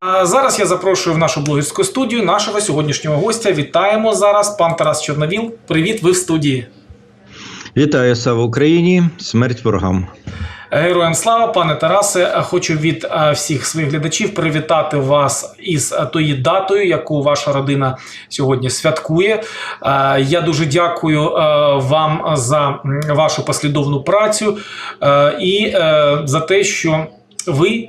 А Зараз я запрошую в нашу блогерську студію нашого сьогоднішнього гостя. Вітаємо зараз, пан Тарас Чорновіл. Привіт, ви в студії. Вітаю слава Україні! Смерть ворогам! Героям слава, пане Тарасе. Хочу від е, всіх своїх глядачів привітати вас із е, тої датою, яку ваша родина сьогодні святкує. Е, Я дуже дякую вам за вашу послідовну працю і за те, що ви.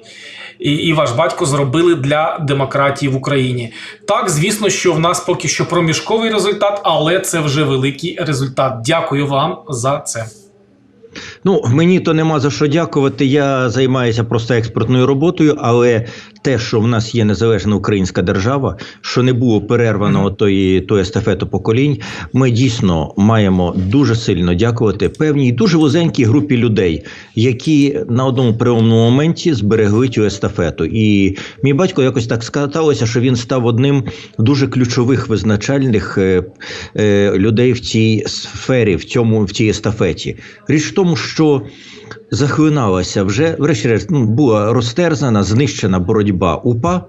І, і ваш батько зробили для демократії в Україні. Так, звісно, що в нас поки що проміжковий результат, але це вже великий результат. Дякую вам за це. Ну, мені то нема за що дякувати. Я займаюся просто експортною роботою, але те, що в нас є незалежна українська держава, що не було перервано тої, тої естафету поколінь, ми дійсно маємо дуже сильно дякувати певній дуже вузенькій групі людей, які на одному переломному моменті зберегли цю естафету. І мій батько якось так скаталося, що він став одним дуже ключових визначальних е, е, людей в цій сфері, в цьому в цій естафеті. Річ в тому, що захлиналася вже, врешті-решт, ну, була розтерзана, знищена боротьба УПА.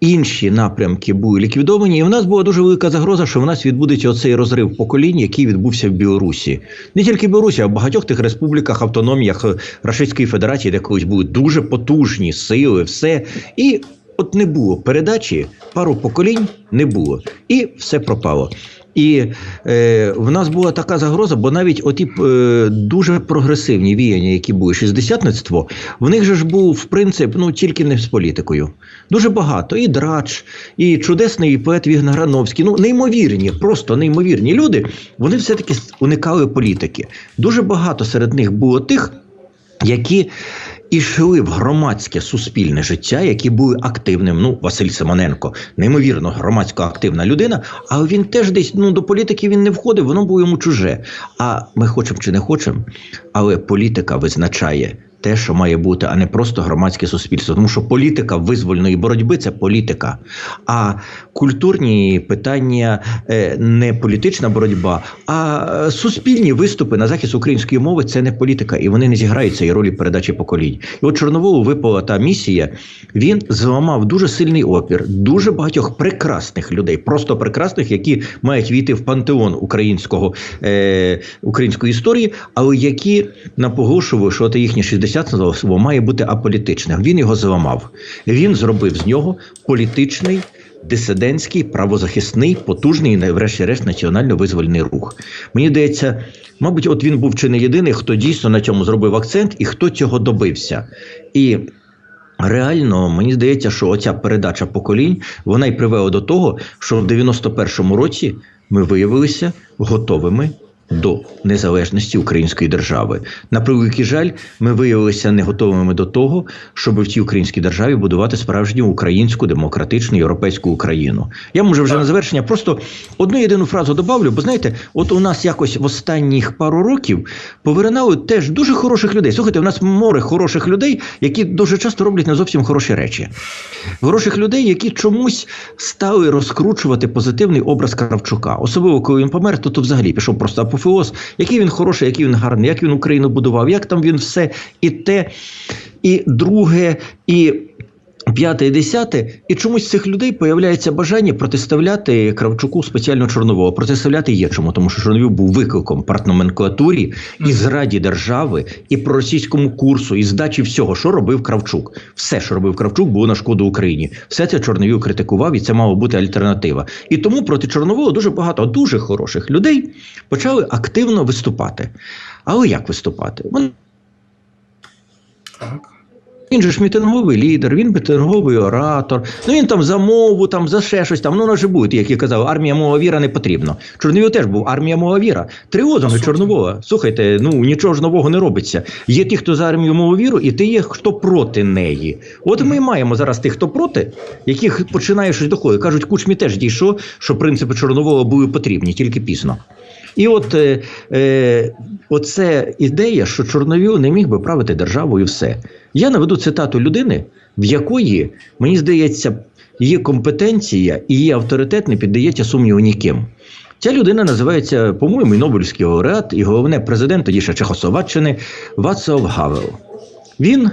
Інші напрямки були ліквідовані, і в нас була дуже велика загроза, що в нас відбудеться оцей розрив поколінь, який відбувся в Білорусі. Не тільки в Білорусі, а в багатьох тих республіках, автономіях е, Російської Федерації, де колись були дуже потужні сили, все. І от не було передачі, пару поколінь не було, і все пропало. І е, в нас була така загроза, бо навіть оті е, дуже прогресивні віяння, які були шістдесятництво, в них же ж був принцип, ну тільки не з політикою. Дуже багато. І драч, і чудесний поет Вігна Грановський. Ну, неймовірні, просто неймовірні люди. Вони все-таки уникали політики. Дуже багато серед них було тих, які ішли в громадське суспільне життя, які були активним. Ну, Василь Симоненко, неймовірно громадсько активна людина, але він теж десь ну, до політики він не входив, воно було йому чуже. А ми хочемо чи не хочемо, але політика визначає. Те, що має бути, а не просто громадське суспільство, тому що політика визвольної боротьби це політика. А культурні питання е, не політична боротьба, а е, суспільні виступи на захист української мови це не політика, і вони не зіграють цієї ролі передачі поколінь. І от Чорноволу випала та місія. Він зламав дуже сильний опір дуже багатьох прекрасних людей, просто прекрасних, які мають війти в пантеон українського е, української історії, але які наполошували, що от їхнє 60 слово має бути аполітичним. Він його зламав. Він зробив з нього політичний. Дисидентський, правозахисний, потужний і врешті-решт національно-визвольний рух. Мені здається, мабуть, от він був чи не єдиний, хто дійсно на цьому зробив акцент і хто цього добився. І реально мені здається, що оця передача поколінь вона й привела до того, що в 91-му році ми виявилися готовими до незалежності української держави. На превеликий жаль, ми виявилися не готовими до того, щоб в цій українській державі будувати справжню українську демократичну європейську Україну. Я може вже на завершення просто одну єдину фразу добавлю, бо знаєте, от у нас якось в останніх пару років повиринали теж дуже хороших людей. Слухайте, у нас море хороших людей, які дуже часто роблять не зовсім хороші речі. Хороших людей, які чомусь стали розкручувати позитивний образ Кравчука. Особливо коли він помер, то, то взагалі пішов просто апофеоз, який він хороший, який він гарний, як він Україну будував, як там він все і те, і друге, і. П'яте і десяте, і чомусь цих людей появляється бажання протиставляти Кравчуку спеціально Чорнового. Протиставляти є чому, тому що Чорновів був викликом партноменклатурі і зраді держави, і проросійському курсу, і здачі всього, що робив Кравчук. Все, що робив Кравчук, було на шкоду Україні. Все це Чорновів критикував, і це мала бути альтернатива. І тому проти Чорнового дуже багато дуже хороших людей почали активно виступати. Але як виступати? Вони Так. Він же ж мітинговий лідер, він мітинговий оратор. Ну він там за мову, там за ще щось там. Ну воно ж буде, як я казав, армія мова віра не потрібно. Чорновіл теж був армія мова віра. Три лозунги Чорновола. Слухайте, ну нічого ж нового не робиться. Є ті, хто за армію мову віру, і ти є хто проти неї. От ми маємо зараз тих, хто проти, яких починає щось доходити. Кажуть, кучмі теж дійшло, що принципи Чорновола були потрібні, тільки пізно. І от е, е, оце ідея, що Чорновіл не міг би правити державою, все. Я наведу цитату людини, в якої, мені здається, її компетенція і її авторитет не піддається сумніву ніким. Ця людина називається, по-моєму, і лауреат, і головне президент тоді ще Чехословаччини Вацлав Гавел. Він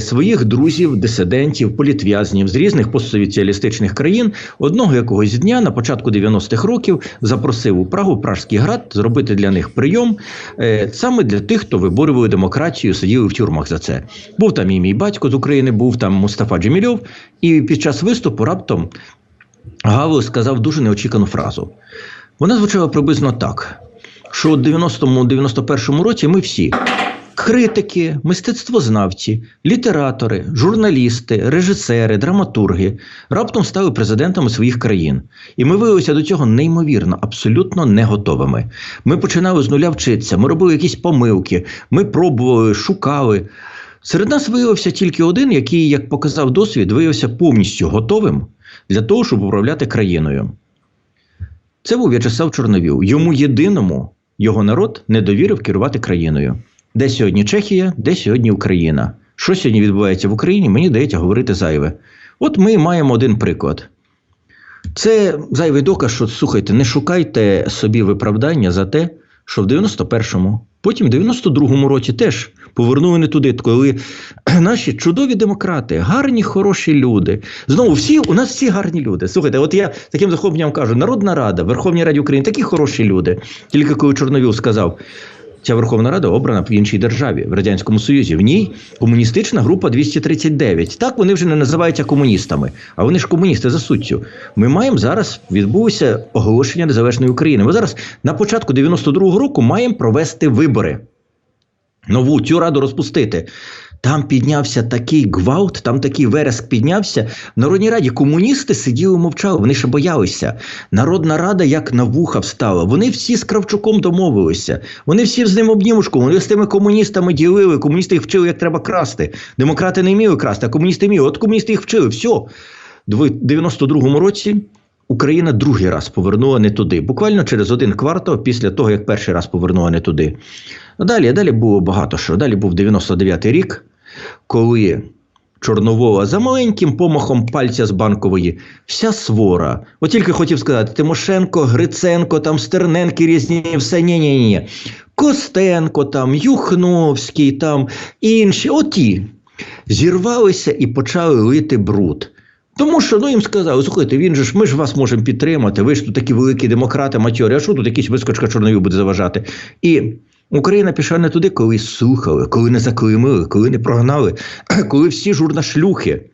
своїх друзів, дисидентів, політв'язнів з різних постсоціалістичних країн одного якогось дня на початку 90-х років запросив у Прагу Пражський град зробити для них прийом е, саме для тих, хто виборював демократію, сиділи в тюрмах за це. Був там і мій батько з України, був там Мустафа Джемільов, і під час виступу раптом Гавел сказав дуже неочікану фразу. Вона звучала приблизно так: що у 90-му 91-му році ми всі. Критики, мистецтвознавці, літератори, журналісти, режисери, драматурги раптом стали президентами своїх країн. І ми виявилися до цього неймовірно, абсолютно не готовими. Ми починали з нуля вчитися, ми робили якісь помилки, ми пробували, шукали. Серед нас виявився тільки один, який, як показав досвід, виявився повністю готовим для того, щоб управляти країною. Це був В'ячеслав Чорновіл. Йому єдиному його народ не довірив керувати країною. Де сьогодні Чехія, де сьогодні Україна. Що сьогодні відбувається в Україні, мені дається говорити зайве. От ми маємо один приклад. Це зайвий доказ, що слухайте, не шукайте собі виправдання за те, що в 91-му, потім в 92-му році теж повернули не туди, коли наші чудові демократи, гарні, хороші люди. Знову всі у нас всі гарні люди. Слухайте, от я таким захопленням кажу: Народна Рада, Верховній Раді України, такі хороші люди. Тільки коли Чорновіл сказав. Ця Верховна Рада обрана в іншій державі в радянському Союзі. В ній комуністична група 239. Так вони вже не називаються комуністами, а вони ж комуністи за суттю. Ми маємо зараз відбулося оголошення незалежної України. Ми зараз на початку 92-го року маємо провести вибори. Нову цю раду розпустити. Там піднявся такий гвалт, там такий вереск піднявся. В Народній раді комуністи сиділи мовчали, вони ще боялися. Народна рада як на вуха встала. Вони всі з Кравчуком домовилися. Вони всі з ним обнімушку. Вони з тими комуністами ділили. Комуністи їх вчили, як треба красти. Демократи не вміли красти, а комуністи вміли. От комуністи їх вчили. Все. В 92-му році Україна другий раз повернула не туди. Буквально через один квартал після того, як перший раз повернула не туди. Далі, далі було багато що. Далі був 99-й рік, коли Чорновола за маленьким помахом пальця з банкової вся свора. От тільки хотів сказати: Тимошенко, Гриценко, там Стерненки різні, все ні, ні, ні. Костенко, там, Юхновський, там інші, оті зірвалися і почали лити бруд. Тому що ну їм сказали, слухайте, він же ж ми ж вас можемо підтримати. Ви ж тут такі великі демократи, матьорі, а що тут якийсь вискочка чорновів буде заважати? І Україна пішла не туди, коли слухали, коли не заклеймили, коли не прогнали, коли всі журнашлюхи.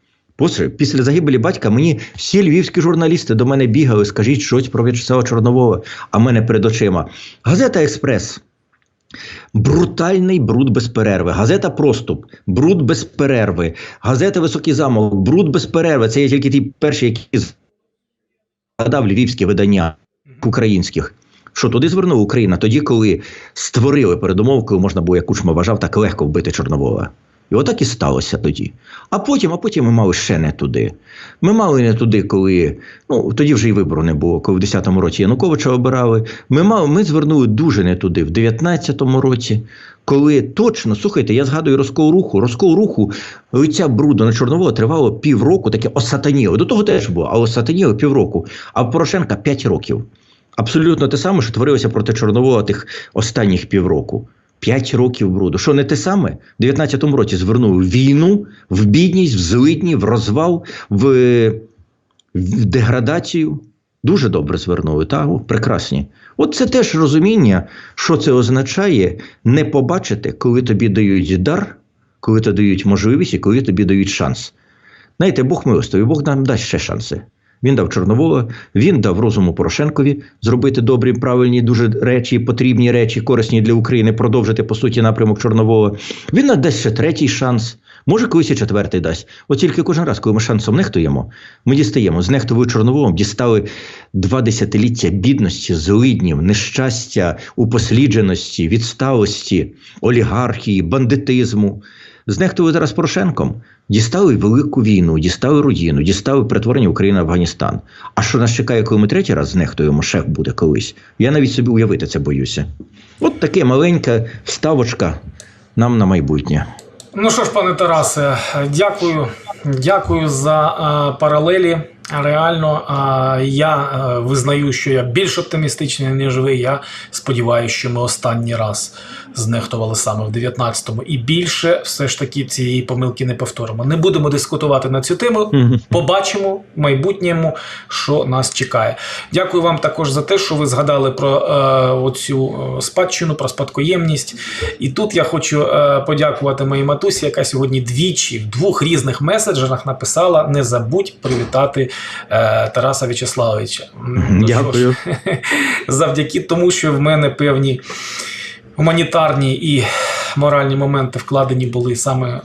Після загибелі батька мені всі львівські журналісти до мене бігали, скажіть щось про В'ячеслава Чорнового, а мене перед очима. Газета Експрес. Брутальний бруд без перерви. Газета Проступ, бруд без перерви. Газета Високий замок, бруд без перерви. Це є тільки ті перші, які згадав львівські видання українських. Що туди звернула Україна тоді, коли створили передумову, коли можна було, як Кучма вважав, так легко вбити Чорновола. І отак і сталося тоді. А потім, а потім ми мали ще не туди. Ми мали не туди, коли ну тоді вже і вибору не було, коли в 10-му році Януковича обирали. Ми мали, ми звернули дуже не туди, в 19-му році, коли точно слухайте, я згадую розкол руху. Розкол руху лиця бруду на Чорнового тривало півроку, таке осатаніло. До того теж було, а осатаніло півроку. А Порошенка 5 років. Абсолютно те саме, що творилося проти Чорнового тих останніх півроку. П'ять років бруду. Що не те саме? В 19-му році звернув війну в бідність, в злидні, в розвал, в, в деградацію. Дуже добре звернули, так? Прекрасні. От це теж розуміння, що це означає не побачити, коли тобі дають дар, коли тобі дають можливість і коли тобі дають шанс. Знаєте, Бог милостивий, Бог нам дасть ще шанси. Він дав Чорновола, він дав розуму Порошенкові зробити добрі, правильні, дуже речі, потрібні речі, корисні для України, продовжити по суті напрямок Чорновола. Він надасть ще третій шанс. Може, колись і четвертий дасть. От тільки кожен раз, коли ми шансом нехтуємо, ми дістаємо з нехтовою Чорноволом, дістали два десятиліття бідності, злиднів, нещастя, упослідженості, відсталості, олігархії, бандитизму. Знехтували зараз Порошенком. Дістали велику війну, дістали руїну, дістали перетворення України в Афганістан. А що нас чекає, коли ми третій раз знехтуємо, шеф буде колись. Я навіть собі уявити це боюся. От таке маленька вставочка нам на майбутнє. Ну що ж, пане Тарасе, дякую. Дякую за е, паралелі. Реально, е, я е, визнаю, що я більш оптимістичний, ніж ви. Я сподіваюся, що ми останній раз знехтували саме в 19-му. І більше все ж таки цієї помилки не повторимо. Не будемо дискутувати на цю тему. Побачимо в майбутньому, що нас чекає. Дякую вам також за те, що ви згадали про е, оцю е, спадщину, про спадкоємність. І тут я хочу е, подякувати моїй матусі, яка сьогодні двічі в двох різних меседжерах написала: не забудь привітати Тараса В'ячеславовича. Дякую. завдяки тому, що в мене певні гуманітарні і моральні моменти вкладені були саме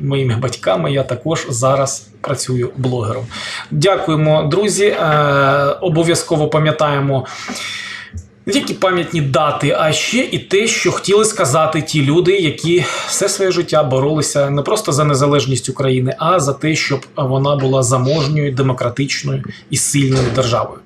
моїми батьками. Я також зараз працюю блогером. Дякуємо, друзі. Е, обов'язково пам'ятаємо. Не тільки пам'ятні дати, а ще і те, що хотіли сказати ті люди, які все своє життя боролися не просто за незалежність України, а за те, щоб вона була заможньою, демократичною і сильною державою.